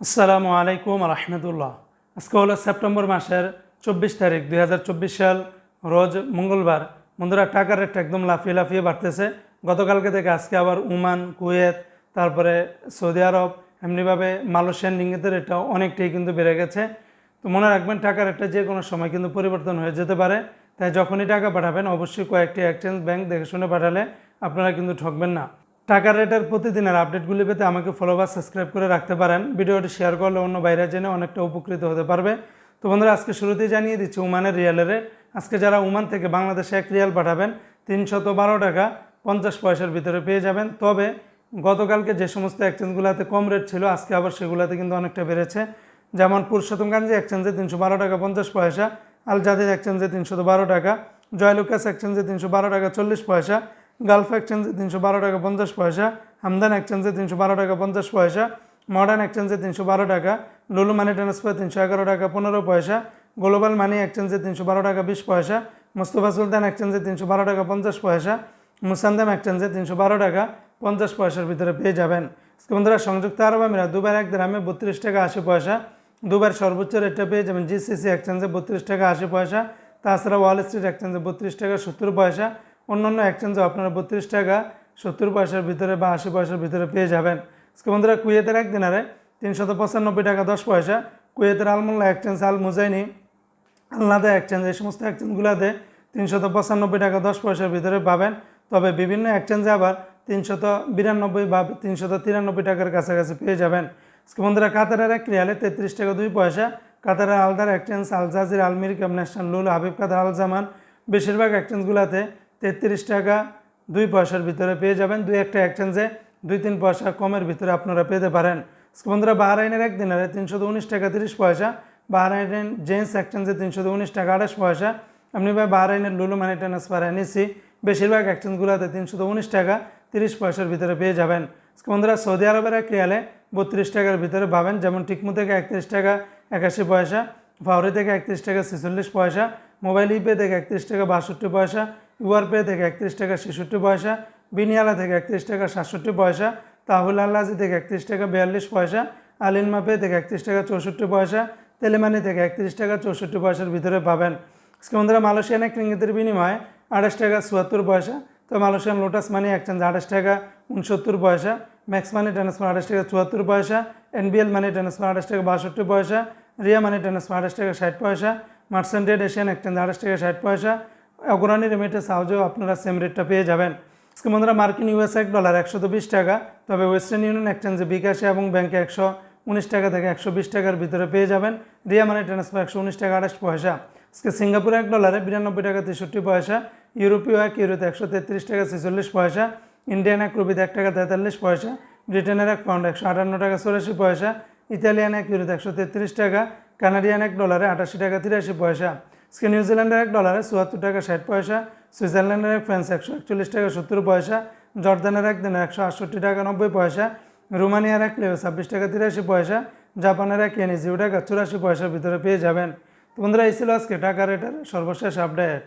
আসসালামু আলাইকুম রহমতুল্লাহ। আজকে হলো সেপ্টেম্বর মাসের চব্বিশ তারিখ, দুই হাজার চব্বিশ সাল, রোজ মঙ্গলবার। বন্ধুরা, টাকার রেটটা একদম লাফিয়ে লাফিয়ে বাড়তেছে। গতকালকে থেকে আজকে আবার ওমান, কুয়েত, তারপরে সৌদি আরব, এমনিভাবে মালয়েশিয়ান রিঙ্গিতের রেটটাও অনেকটাই কিন্তু বেড়ে গেছে। তো মনে রাখবেন, টাকার রেটটা যে কোনো সময় কিন্তু পরিবর্তন হয়ে যেতে পারে। তাই যখনই টাকা পাঠাবেন, অবশ্যই কয়েকটি এক্সচেঞ্জ ব্যাংক দেখে শুনে পাঠালে আপনারা কিন্তু ঠকবেন না। টাকার রেটের প্রতিদিনের আপডেটগুলি পেতে আমাকে ফলো বা সাবস্ক্রাইব করে রাখতে পারেন। ভিডিওটি শেয়ার করলে অন্য বাইরে জেনে অনেকটা উপকৃত হতে পারবে। তো বন্ধুরা, আজকে শুরুতেই জানিয়ে দিচ্ছি ওমানের রিয়ালের রেট। আজকে যারা ওমান থেকে বাংলাদেশে এক রিয়াল পাঠাবেন, তিনশত বারো টাকা পঞ্চাশ পয়সার ভিতরে পেয়ে যাবেন। তবে গতকালকে যে সমস্ত এক্সচেঞ্জগুলোতে কম রেট ছিল, আজকে আবার সেগুলোতে কিন্তু অনেকটা বেড়েছে। যেমন পুরুষোত্তমগঞ্জে এক্সচেঞ্জে তিনশো বারো টাকা পঞ্চাশ পয়সা আল জাদিদ এক্সচেঞ্জে তিনশো বারো টাকা জয়লুকাস এক্সচেঞ্জে তিনশো বারো টাকা চল্লিশ পয়সা গালফ এক্সচেঞ্জে তিনশো বারো টাকা পঞ্চাশ পয়সা হামদান এক্সচেঞ্জে তিনশো বারো টাকা পঞ্চাশ পয়সা মডার্ন এক্সচেঞ্জে তিনশো বারো টাকা লুলু মানি ট্রান্সফার তিনশো এগারো টাকা পনেরো পয়সা গ্লোবাল মানি এক্সচেঞ্জে তিনশো বারো টাকা বিশ পয়সা মুস্তফা সুলতান এক্সচেঞ্জে তিনশো বারো টাকা পঞ্চাশ পয়সা মুসান্দাম এক্সচেঞ্জে তিনশো বারো টাকা পঞ্চাশ পয়সার ভিতরে পেয়ে যাবেন। আজকে বন্ধুরা, সংযুক্ত আরব আমিরাত, দুবার এক গ্রামে বত্রিশ টাকা আশি পয়সা, দুবার সর্বোচ্চ রেটটা পেয়ে যাবেন জিসিসি এক্সচেঞ্জে বত্রিশ টাকা আশি পয়সা, তাছাড়া ওয়াল স্ট্রিট এক্সচেঞ্জে বত্রিশ টাকা সত্তর পয়সা অন্যান্য এক্সচেঞ্জে আপনারা বত্রিশ টাকা, সত্তর পয়সার ভিতরে বা আশি পয়সার ভিতরে পেয়ে যাবেন। আজকে বন্ধুরা, কুয়েতের এক দিনারে তিনশত পঁচানব্বই টাকা, দশ পয়সা। কুয়েতের আলমোল্লা এক্সচেঞ্জ আল মুজাইনি আলনাদা এক্সচেঞ্জ এই সমস্ত এক্সচেঞ্জগুলোতে তিনশত পঁচানব্বই টাকা, দশ পয়সার ভিতরে পাবেন। তবে বিভিন্ন এক্সচেঞ্জে আবার তিনশত বিরানব্বই বা তিনশত তিরানব্বই টাকার কাছাকাছি পেয়ে যাবেন। আজকে বন্ধুরা, কাতারের এক রিয়ালে তেত্রিশ টাকা, দুই পয়সা। কাতারের আলদার এক্সচেঞ্জ আল জাজির আলমির ন্যাশনাল লুল, হাবিব কাতার আল জামান। বেশিরভাগ এক্সচেঞ্জগুলোতে তেত্রিশ টাকা, দুই পয়সার ভিতরে পেয়ে যাবেন। দুই একটা এক্সচেঞ্জে দুই তিন পয়সা কমের ভিতরে আপনারা পেতে পারেন। বন্ধুরা, বাহরাইনের এক দিনারে তিনশো উনিশ টাকা তিরিশ পয়সা, বাহরাইনের জেন্টস এক্সচেঞ্জে তিনশো উনিশ টাকা আঠাশ পয়সা। এমনি ভাই বাহরাইনের লুলু মানি ট্রান্সফার এনএসি বেশিরভাগ এক্সচেঞ্জগুলোতে তিনশো উনিশ টাকা তিরিশ পয়সার ভিতরে পেয়ে যাবেন। বন্ধুরা, সৌদি আরবের এক রিয়ালে বত্রিশ টাকার ভিতরে পাবেন। যেমন টিকমু থেকে একত্রিশ টাকা একাশি পয়সা ফাউরি থেকে একত্রিশ টাকা ছেচল্লিশ পয়সা, মোবাইল ইপে থেকে একত্রিশ টাকা বাষট্টি পয়সা ইউআর পে থেকে একত্রিশ টাকা ছেষট্টি পয়সা, বিনিয়ালা থেকে একত্রিশ টাকা সাতষট্টি পয়সা, তাহুল আল্লাজি থেকে একত্রিশ টাকা বিয়াল্লিশ পয়সা আলিনমা পে থেকে একত্রিশ টাকা চৌষট্টি পয়সা, তেলেমানি থেকে একত্রিশ টাকা চৌষট্টি পয়সার ভিতরে পাবেন। আজকে মালয়েশিয়ান এক রিঙ্গিতের বিনিময়ে আঠাশ টাকা চুয়াত্তর পয়সা, তো মালয়েশিয়ান লোটাস মানি এক্সচেঞ্জ আঠাশ টাকা উনসত্তর পয়সা, ম্যাক্স মানি ট্রান্সফার আঠাশ টাকা চুয়াত্তর পয়সা, এনবিএল মানি ট্রান্সফার আঠাশ টাকা বাষট্টি পয়সা, রিয়া মানি ট্রান্সফার আঠাশ টাকা ষাট পয়সা, মার্সেন্টেড এশিয়ান এক্সচেঞ্জ আঠাশ টাকা ষাট পয়সা অগ্রণী রেমিটেন্স সাহায্যেও আপনারা সেম রেটটা পেয়ে যাবেন। আজকে বন্ধুরা মার্কিন ইউএস এক ডলার একশো বিশ টাকা, তবে ওয়েস্টার্ন ইউনিয়ন এক্সচেঞ্জে বিকাশে এবং ব্যাংকে একশো উনিশ টাকা থেকে একশো বিশ টাকার ভিতরে পেয়ে যাবেন। রিয়া মানি ট্রান্সফার একশো উনিশ টাকা, আঠাশ পয়সা। আজকে সিঙ্গাপুর এক ডলারে বিরানব্বই টাকা, তেষট্টি পয়সা। ইউরোপীয় এক ইউরোতে একশো তেত্রিশ টাকা, ছেচল্লিশ পয়সা। ইন্ডিয়ান এক রুপিতে এক টাকা, তেতাল্লিশ পয়সা। ব্রিটেনের এক পাউন্ড একশো আটান্ন টাকা, চৌরাশি পয়সা। ইতালিয়ান এক ইউরোতে একশো তেত্রিশ টাকা। কানাডিয়ান এক ডলারে আটাশি টাকা, তিরাশি পয়সা। আজকে নিউজিল্যান্ডের এক ডলারে চুয়াত্তর টাকা ষাট পয়সা, সুইজারল্যান্ডের এক ফ্রান্স একশো একচল্লিশ টাকা সত্তর পয়সা, জর্দানের এক দিনে একশো আটষট্টি টাকা নব্বই পয়সা, রোমানিয়ার এক লেবে ছাব্বিশ টাকা তিরাশি পয়সা, জাপানের এক এনে টাকা চুরাশি পয়সার ভিতরে পেয়ে যাবেন। তো বন্ধুরা, এই ছিল আজকে টাকা রেটের সর্বশেষ আপডেট।